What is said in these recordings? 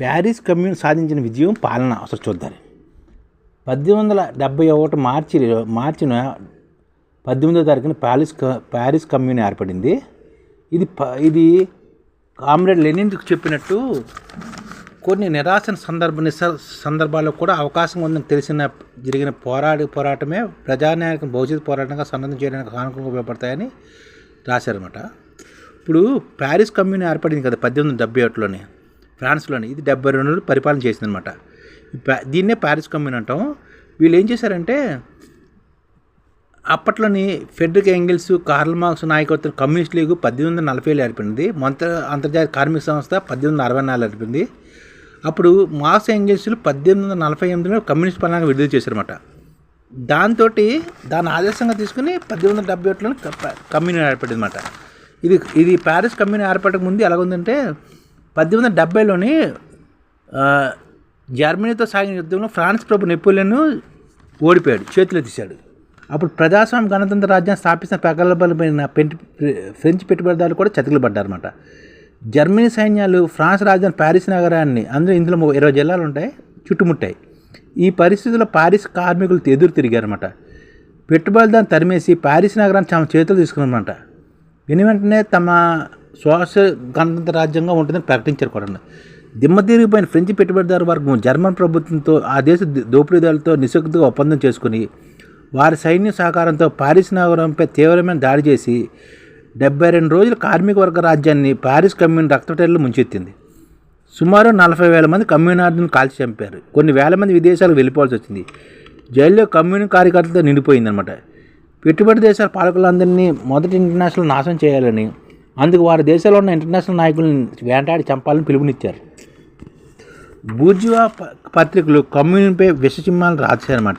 Paris commune సాధించిన విజయం పాలన అసలు చూద్దాం. పద్దెనిమిది వందల డెబ్బై ఒకటి మార్చి మార్చిన పద్దెనిమిదో తారీఖున ప్యారిస్ క- ప్యారిస్ కమ్యూన్ ఏర్పడింది. ఇది ప ఇది కామ్రేడ్ లెనిన్ చెప్పినట్టు కొన్ని నిరాశన సందర్భ నిస సందర్భాల్లో కూడా అవకాశం ఉందని తెలిసిన జరిగిన పోరాడి పోరాటమే ప్రజానాయక భవిష్యత్ పోరాటంగా సన్నద్ధం చేయడానికి సానుకూలంగా ఉపయోగపడతాయని రాశారన్నమాట. ఇప్పుడు ప్యారిస్ కమ్యూన్ ఏర్పడింది కదా పద్దెనిమిది వందల డెబ్బై ఒకటిలోనే. ఫ్రాన్స్లోని ఇది డెబ్బై రెండు రోజులు పరిపాలన చేసిందనమాట దీన్నే ప్యారిస్ కమ్యూన్ అంటాం. వీళ్ళు ఏం చేశారంటే అప్పట్లోని ఫెడరిక్ ఎంగిల్స్ కార్ల్ మార్క్స్ నాయకత్వం కమ్యూనిస్ట్ లీగ్ పద్దెనిమిది వందల నలభైలో ఏర్పడింది. మొంత అంతర్జాతీయ కార్మిక సంస్థ పద్దెనిమిది వందల అరవై నాలుగు ఏర్పడింది. అప్పుడు మార్క్స్ ఎంగిల్స్లు పద్దెనిమిది వందల నలభై ఎనిమిదిలో కమ్యూనిస్ట్ ప్రణాళిక విడుదల చేశారన్నమాట. దాంతో దాని ఆదర్శంగా తీసుకుని పద్దెనిమిది వందల డెబ్బై ఒకటిలో కమ్యూనిటీ ఏర్పడింది అనమాట ఇది ఇది ప్యారిస్ కమ్యూనిటీ ఏర్పడక ముందు ఎలాగుందంటే పద్దెనిమిది వందల డెబ్బైలోని జర్మనీతో సాగిన యుద్ధంలో ఫ్రాన్స్ ప్రభు నెపోలియన్ ఓడిపోయాడు చేతులు తీశాడు. అప్పుడు ప్రజాస్వామ్య గణతంత్ర రాజ్యాన్ని స్థాపించిన ప్రగల్భమైన పెంటి ఫ్రెంచ్ పెట్టుబడిదారులు కూడా చతికిలు పడ్డారన్నమాట జర్మనీ సైన్యాలు ఫ్రాన్స్ రాజధాని ప్యారిస్ నగరాన్ని అందులో ఇందులో ఇరవై జిల్లాలు ఉంటాయి చుట్టుముట్టాయి. ఈ పరిస్థితుల్లో పారిస్ కార్మికులు ఎదురు తిరిగారన్నమాట. పెట్టుబడిదారుని తరిమేసి ప్యారిస్ నగరాన్ని తమ చేతులు తీసుకున్నారన్నమాట. విని వెంటనే తమ శ్వాస గణతంత్ర రాజ్యంగా ఉంటుందని ప్రకటించారు కూడా. దిమ్మ తిరిగిపోయిన ఫ్రెంచ్ పెట్టుబడిదారు వర్గం జర్మన్ ప్రభుత్వంతో ఆ దేశ దోపిడీదారులతో నిశ్శక్తిగా ఒప్పందం చేసుకుని వారి సైన్య సహకారంతో పారిస్ నగరంపై తీవ్రమైన దాడి చేసి డెబ్బై రెండు రోజుల కార్మిక వర్గ రాజ్యాన్ని పారిస్ కమ్యూన్ రక్తటెల్లు ముంచెత్తింది. సుమారు నలభై వేల మంది కమ్యూనిస్టులను కాల్చి చంపారు. కొన్ని వేల మంది విదేశాలకు వెళ్ళిపోవాల్సి వచ్చింది. జైల్లో కమ్యూన్ కార్యకర్తలతో నిండిపోయిందనమాట పెట్టుబడి దేశాల పాలకులందరినీ మొదటి ఇంటర్నేషనల్ నాశనం చేయాలని అందుకు వారి దేశంలో ఉన్న ఇంటర్నేషనల్ నాయకులను వేటాడి చంపాలని పిలుపునిచ్చారు. బూర్జువా పత్రికలు కమ్యూనిపై విషచిమ్మాలను రాశారన్నమాట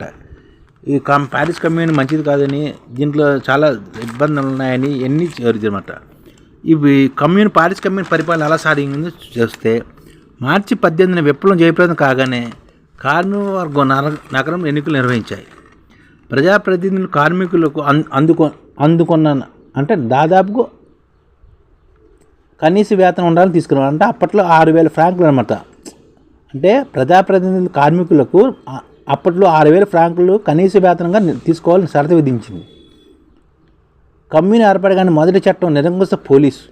ఈ కమ్ ప్యారిస్ కమ్యూన్ మంచిది కాదని దీంట్లో చాలా ఇబ్బందులు ఉన్నాయని ఎన్ని అనమాట ఇవి కమ్యూన్ పారిస్ కమ్యూన్ పరిపాలన ఎలా సాగిందో చూస్తే మార్చి పద్దెనిమిదిన విప్లవం జయప్రదం కాగానే కార్మికవర్గం నర- నగరం ఎన్నికలు నిర్వహించాయి. ప్రజాప్రతినిధులు కార్మికులకు అన్ అందుకొ అందుకున్న అంటే దాదాపుగా కనీస వేతనం ఉండాలని తీసుకున్నారు అంటే అప్పట్లో ఆరు వేల ఫ్రాంకులు అనమాట అంటే ప్రజాప్రతినిధులు కార్మికులకు అప్పట్లో ఆరు వేల ఫ్రాంకులు కనీస వేతనంగా తీసుకోవాలని షరతు విధించింది. కమ్యూని ఏర్పడగానే మొదటి చట్టం నిరంకుశ పోలీసు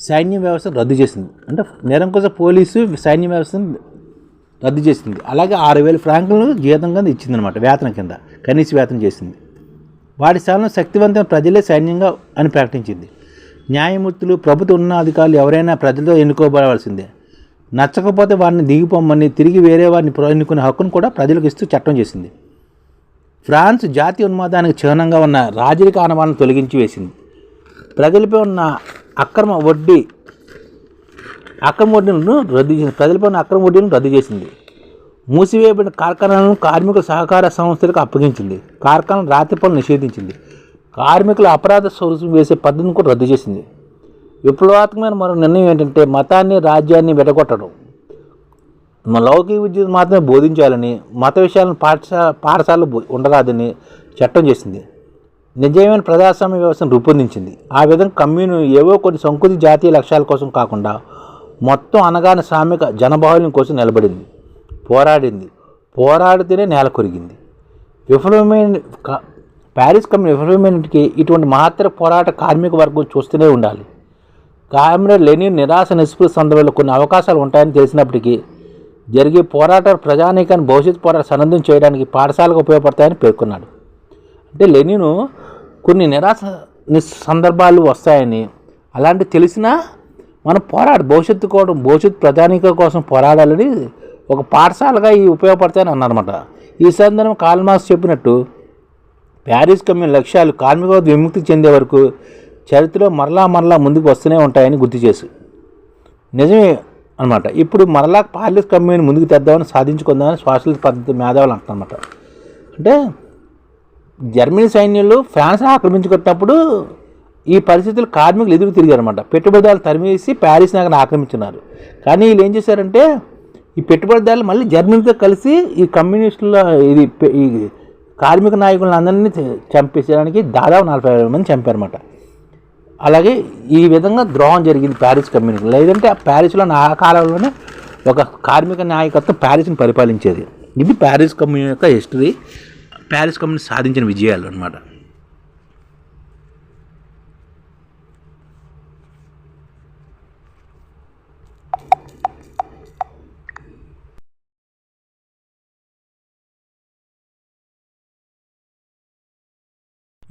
సైన్య వ్యవస్థను రద్దు చేసింది. అంటే నిరంకుశ పోలీసు సైన్య వ్యవస్థను రద్దు చేసింది. అలాగే ఆరు వేల ఫ్రాంకులను జీతంగా ఇచ్చిందనమాట వేతనం కింద కనీస వేతనం చేసింది. వాటి స్థానంలో శక్తివంతమైన ప్రజలే సైన్యంగా అని ప్రకటించింది. న్యాయమూర్తులు ప్రభుత్వ ఉన్నతాధికారులు ఎవరైనా ప్రజలతో ఎన్నుకోబడవలసిందే. నచ్చకపోతే వారిని దిగిపోమ్మని తిరిగి వేరే వారిని ప్ర- ఎన్నుకునే హక్కును కూడా ప్రజలకు ఇస్తూ చట్టం చేసింది. ఫ్రాన్స్ జాతీయ ఉన్మాదానికి చిహ్నంగా ఉన్న రాజరిక ఆనవాలను తొలగించి వేసింది. ప్రజలపై ఉన్న అక్రమ వడ్డీ అక్రమ వడ్డీలను రద్దు చేసింది. ప్రజలపై ఉన్న అక్రమ వడ్డీలను రద్దు చేసింది. మూసివేయబడిన కార్ఖానాలను కార్మికుల సహకార సంస్థలకు అప్పగించింది. కార్ఖానాలను రాత్రి పనులు నిషేధించింది. కార్మికుల అపరాధ స్వరూపం వేసే పద్ధతిని కూడా రద్దు చేసింది. విప్లవాత్మకమైన మరో నిర్ణయం ఏంటంటే మతాన్ని రాజ్యాన్ని విడగొట్టడం. లౌకిక విద్యను మాత్రమే బోధించాలని మత విషయాలను పాఠశాల పాఠశాలలో ఉండరాదని చట్టం చేసింది. నిజమైన ప్రజాస్వామ్య వ్యవస్థను రూపొందించింది. ఆ విధంగా కమ్యూను ఏవో కొన్ని సంకుతి జాతీయ లక్ష్యాల కోసం కాకుండా మొత్తం అనగానే శ్రామిక జనబాహుల్యం కోసం నిలబడింది పోరాడింది. పోరాడితేనే నేల కొరిగింది. విఫలమైన ప్యారిస్ కమ్యూన్ విఫలమైనటికి ఇటువంటి మహత్తర పోరాట కార్మిక వర్గం చూస్తూనే ఉండాలి. కామ్రేడ్ లెనిన్ నిరాశ నిస్పృహ సందర్భంలో కొన్ని అవకాశాలు ఉంటాయని తెలిసినప్పటికీ జరిగే పోరాట ప్రజానీకాన్ని భవిష్యత్ పోరాట సన్నద్ధం చేయడానికి పాఠశాలకు ఉపయోగపడతాయని పేర్కొన్నాడు. అంటే లెనిను కొన్ని నిరాశ నిస్ సందర్భాలు వస్తాయని అలాంటి తెలిసినా మనం పోరాడు భవిష్యత్తు కోసం భవిష్యత్తు ప్రజానీక కోసం పోరాడాలని ఒక పాఠశాలగా ఈ ఉపయోగపడతాయని అన్నమాట ఈ సందర్భం కాల్మాస్ చెప్పినట్టు ప్యారిస్ కమ్యూన్ లక్ష్యాలు కార్మిక విముక్తి చెందే వరకు చరిత్రలో మరలా మరలా ముందుకు వస్తూనే ఉంటాయని గుర్తు చేసి. నిజమే అనమాట ఇప్పుడు మరలా పారిస్ కమ్యూన్ ముందుకు తెద్దామని సాధించుకుందామని సోషల్ పద్ధతి మేధావులు అంటారనమాట అంటే జర్మనీ సైన్యంలో ఫ్రాన్స్ ఆక్రమించుకున్నప్పుడు ఈ పరిస్థితులు కార్మికులు ఎదురు తిరిగారనమాట పెట్టుబడిదారులు తరిమేసి ప్యారిస్ నగరం ఆక్రమించున్నారు. కానీ వీళ్ళు ఏం చేశారంటే ఈ పెట్టుబడిదారులు మళ్ళీ జర్మనీతో కలిసి ఈ కమ్యూనిస్టుల ఇది ఈ కార్మిక నాయకులను అందరినీ చంపేసేయడానికి దాదాపు నలభై వేల మంది చంపారన్నమాట. అలాగే ఈ విధంగా ద్రోహం జరిగింది ప్యారిస్ కమ్యూనిటీ. లేదంటే ఆ ప్యారిస్లో ఆ కాలంలోనే ఒక కార్మిక నాయకత్వం ప్యారిస్ని పరిపాలించేది. ఇది ప్యారిస్ కమ్యూన్ యొక్క హిస్టరీ. ప్యారిస్ కమ్యూన్ సాధించిన విజయాలు అనమాట